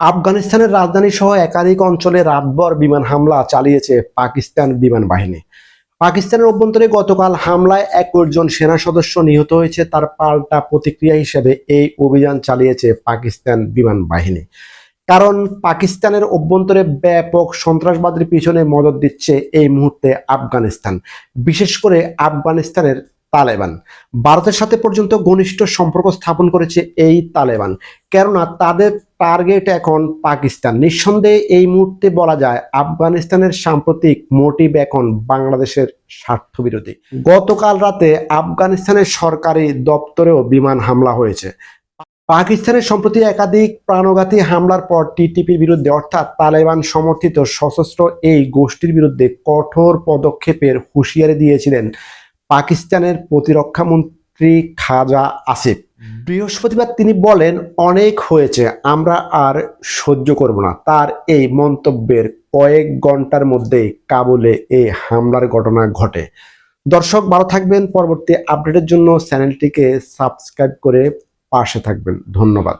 আফগানিস্তানের রাজধানী সহ একাধিক অঞ্চলে রাতভর বিমান হামলা চালিয়েছে পাকিস্তান বিমান বাহিনী। পাকিস্তানের অভ্যন্তরে গতকাল হামলায় একজন সেনা সদস্য নিহত হয়েছে, তার পাল্টা প্রতিক্রিয়া হিসেবে এই অভিযান চালিয়েছে পাকিস্তান বিমান বাহিনী। কারণ পাকিস্তানের অভ্যন্তরে ব্যাপক সন্ত্রাসবাদের পিছনে মদত দিচ্ছে এই মুহূর্তে আফগানিস্তান। বিশেষ করে আফগানিস্তানের তালেবান। ভারতের সাথে পর্যন্ত ঘনিষ্ঠ সম্পর্ক স্থাপন করেছে এই তালেবান। কেননা তাদের টার্গেট এখন পাকিস্তান। নিঃসন্দেহে এই মুহূর্তে বলা যায় আফগানিস্তানের সাম্প্রতিক মোটিভ এখন বাংলাদেশের স্বার্থ বিরোধী গতকাল রাতে আফগানিস্তানের সরকারি দপ্তরেও বিমান হামলা হয়েছে। পাকিস্তানের সম্প্রতি একাধিক প্রাণঘাতী হামলার পর টিটিপির বিরুদ্ধে, অর্থাৎ তালেবান সমর্থিত সশস্ত্র এই গোষ্ঠীর বিরুদ্ধে কঠোর পদক্ষেপের হুঁশিয়ারি দিয়েছিলেন পাকিস্তানের প্রতিরক্ষা মন্ত্রী খাজা আসিফ। বৃহস্পতিবার তিনি বলেন অনেক হয়েছে আমরা আর সহ্য করব না। তার এই মন্তব্যের কয়েক ঘণ্টার মধ্যেই কাবুলে এই হামলার ঘটনা ঘটে। দর্শক ভালো থাকবেন। পরবর্তী আপডেটের জন্য চ্যানেলটিকে সাবস্ক্রাইব করে পাশে থাকবেন। ধন্যবাদ।